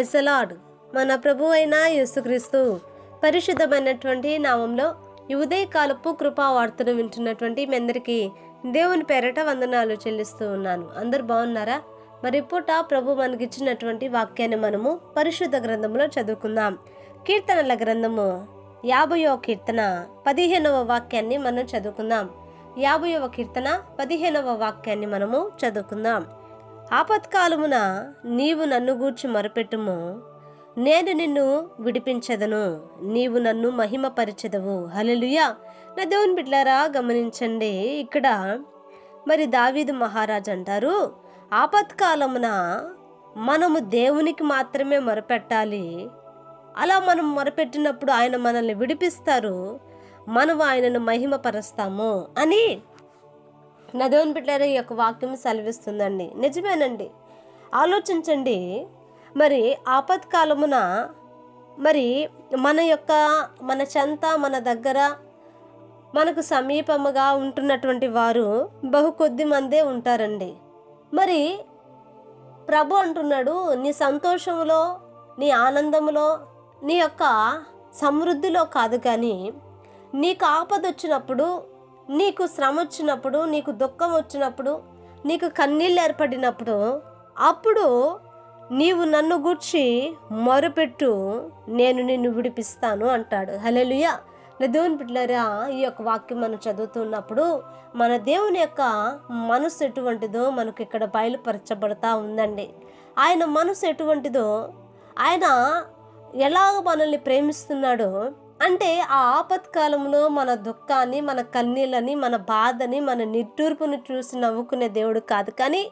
ప్రైజలాడ్. మన ప్రభు అయిన యేసుక్రీస్తు పరిశుద్ధమైనటువంటి నామంలో ఈ ఉదయకాలపు కృపా వార్తను వింటున్నటువంటి మీ అందరికీ దేవుని పేరట వందనాలు చెల్లిస్తూ ఉన్నాను. అందరు బాగున్నారా? మరి పూట ప్రభు మనకిచ్చినటువంటి వాక్యాన్ని మనము పరిశుద్ధ గ్రంథంలో చదువుకుందాం. కీర్తనల గ్రంథము యాభయో కీర్తన పదిహేనవ వాక్యాన్ని మనం చదువుకుందాం. యాభైవ కీర్తన పదిహేనవ వాక్యాన్ని మనము చదువుకుందాం. ఆపత్కాలమున నీవు నన్ను గూర్చి మొరపెట్టుము. నేను నిన్ను విడిపించదను. నీవు నన్ను మహిమపరచెదవు. హలలుయా నా దేవుని బిడ్లారా గమనించండి. ఇక్కడ మరి దావీదు మహారాజ్ అంటారు ఆపత్కాలమున మనము దేవునికి మాత్రమే మొరపెట్టాలి. అలా మనం మొరపెట్టినప్పుడు ఆయన మనల్ని విడిపిస్తారు. మనము ఆయనను మహిమపరుస్తాము అని నదోన్ దేవుని ఈ యొక్క వాక్యం సెలవిస్తుందండి. నిజమేనండి. ఆలోచించండి. మరి ఆపత్కాలమున మరి మన యొక్క మన చెంత మన దగ్గర మనకు సమీపముగా ఉంటున్నటువంటి వారు బహు కొద్ది మందే ఉంటారండి. మరి ప్రభు అంటున్నాడు నీ సంతోషంలో నీ ఆనందంలో నీ యొక్క సమృద్ధిలో కాదు కానీ నీకు ఆపద వచ్చినప్పుడు నీకు శ్రమ వచ్చినప్పుడు నీకు దుఃఖం వచ్చినప్పుడు నీకు కన్నీళ్ళు ఏర్పడినప్పుడు అప్పుడు నీవు నన్ను గూర్చి మొరపెట్టు నేను నిన్ను విడిపిస్తాను అంటాడు. హలెలుయా దేవుని పిట్లరా ఈ యొక్క వాక్యం మనం చదువుతున్నప్పుడు మన దేవుని యొక్క మనసు ఎటువంటిదో మనకు ఇక్కడ బయలుపరచబడతా ఉందండి. ఆయన మనసు ఎటువంటిదో ఆయన ఎలాగ మనల్ని ప్రేమిస్తున్నాడో అంటే ఆ ఆపత్కాలంలో మన దుఃఖాన్ని మన కన్నీళ్ళని మన బాధని మన నిట్టూర్పును చూసి నవ్వుకునే దేవుడు కాదు. కానీ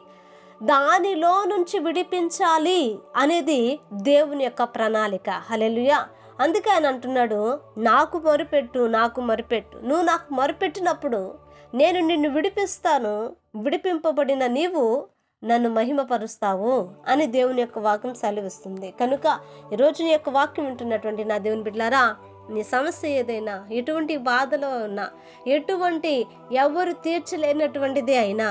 దానిలో నుంచి విడిపించాలి అనేది దేవుని యొక్క ప్రణాళిక. హలెలుయా అందుకే ఆయన అంటున్నాడు నాకు మరుపెట్టు నాకు మరుపెట్టు. నువ్వు నాకు మరుపెట్టినప్పుడు నేను నిన్ను విడిపిస్తాను. విడిపింపబడిన నీవు నన్ను మహిమపరుస్తావు అని దేవుని యొక్క వాక్యం సెలవిస్తుంది. కనుక ఈరోజు నీ యొక్క వాక్యం వింటున్నటువంటి నా దేవుని బిడ్డలారా నీ సమస్య ఏదైనా ఎటువంటి బాధలో ఉన్నా ఎటువంటి ఎవరు తీర్చలేనటువంటిది అయినా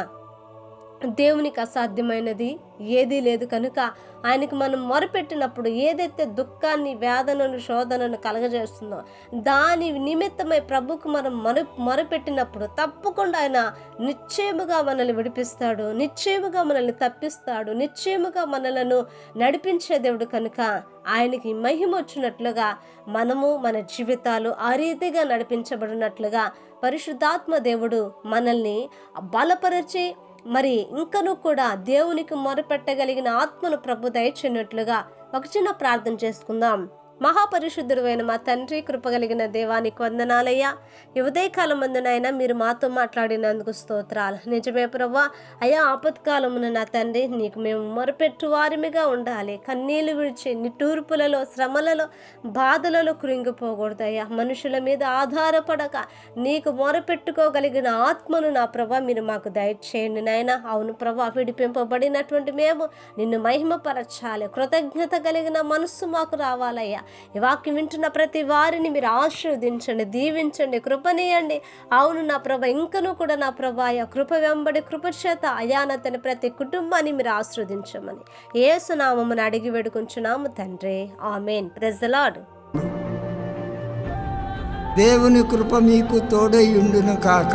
దేవునికి అసాధ్యమైనది ఏదీ లేదు కనుక ఆయనకి మనం మొరపెట్టినప్పుడు ఏదైతే దుఃఖాన్ని వేదనను శోధనను కలగజేస్తుందో దాని నిమిత్తమై ప్రభుకు మనం మొర మొరపెట్టినప్పుడు తప్పకుండా ఆయన నిశ్చయముగా మనల్ని విడిపిస్తాడు నిశ్చయముగా మనల్ని తప్పిస్తాడు నిశ్చయముగా మనలను నడిపించే దేవుడు కనుక ఆయనకి మహిమ వచ్చినట్లుగా మనము మన జీవితాలు ఆ రీతిగా నడిపించబడినట్లుగా పరిశుద్ధాత్మ దేవుడు మనల్ని బలపరిచి మరి ఇంకను కూడా దేవునికి మొరపెట్టగలిగిన ఆత్మను ప్రభు దయచేనట్లుగా ఒక చిన్న ప్రార్థన చేసుకుందాం. మహాపరిశుద్ధుడైన మా తండ్రి కృపగలిగిన దేవానికి వందనాలయ్యా. ఉదయకాలం మందునైనా మీరు మాతో మాట్లాడినందుకు స్తోత్రాలు. నిజమే ప్రభా అయ్యా ఆపత్కాలమున నా తండ్రి నీకు మేము మొరపెట్టు వారిమిగా ఉండాలి. కన్నీళ్ళు విడిచి నిట్టూర్పులలో శ్రమలలో బాధలలో కృంగిపోకూడదు అయ్యా మనుషుల మీద ఆధారపడక నీకు మొరపెట్టుకోగలిగిన ఆత్మను నా ప్రభా మీరు మాకు దయచేయండి నాయన. అవును ప్రభా విడిపింపబడినటువంటి మేము నిన్ను మహిమపరచాలి. కృతజ్ఞత కలిగిన మనస్సు మాకు రావాలయ్యా. ఈ వాక్యం వింటున్న ప్రతి వారిని మీరు ఆశీర్వదించండి దీవించండి కృపనీయండి అవును నా ప్రభ ఇంకనూ కూడా నా ప్రభా ఆ కృప వెంబడి కృపచేత అయానతని ప్రతి కుటుంబాన్ని మీరు ఆశీర్వదించమని. ఏసునామమును అడిగి వేడుకుంటున్నాము తండ్రి. ఆమెన్. ప్రెజలాడు దేవుని కృప మీకు తోడై ఉండును కాక.